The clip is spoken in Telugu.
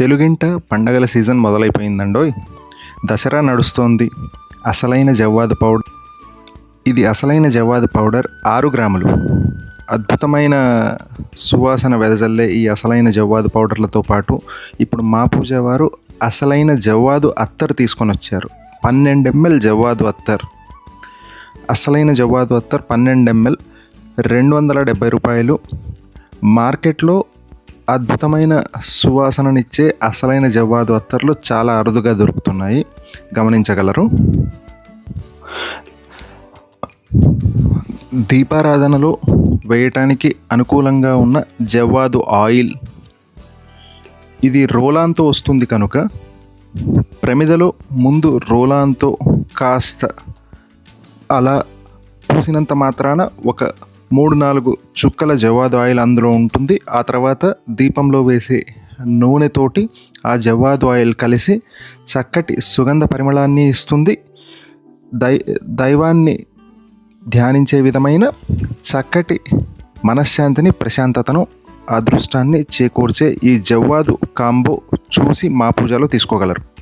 తెలుగింట పండగల సీజన్ మొదలైపోయిందండోయ్. దసరా నడుస్తోంది. అసలైన జవ్వాదు పౌడర్. ఇది అసలైన జవ్వాదు పౌడర్ ఆరు గ్రాములు. అద్భుతమైన సువాసన వెదజల్లే ఈ అసలైన జవ్వాదు పౌడర్లతో పాటు ఇప్పుడు మా పూజ వారు అసలైన జవ్వాదు అత్తర్ తీసుకొని వచ్చారు పన్నెండు ఎంఎల్ జవ్వాదు అత్తర్. అసలైన జవ్వాదు అత్తర్ పన్నెండు ఎంఎల్ రెండు వందల డెబ్బై రూపాయలు. మార్కెట్లో అద్భుతమైన సువాసననిచ్చే అసలైన జవ్వాదు అత్తర్లు చాలా అరుదుగా దొరుకుతున్నాయి. గమనించగలరు? దీపారాధనలో వేయటానికి అనుకూలంగా ఉన్న జవ్వాదు ఆయిల్. ఇది రోలాన్తో వస్తుంది కనుక ప్రమిదలో ముందు రోలాన్తో కాస్త అలా పూసినంత మాత్రాన ఒక మూడు నాలుగు చుక్కల జవాదు ఆయిల్ అందులో ఉంటుంది. ఆ తర్వాత దీపంలో వేసే నూనెతోటి ఆ జవాదు ఆయిల్ కలిసి చక్కటి సుగంధ పరిమళాన్ని ఇస్తుంది. దై దైవాన్ని ధ్యానించే విధమైన చక్కటి మనశ్శాంతిని ప్రశాంతతను అదృష్టాన్ని చేకూర్చే ఈ జవ్వాదు కాంబో చూసి మా పూజలో తీసుకోగలరు.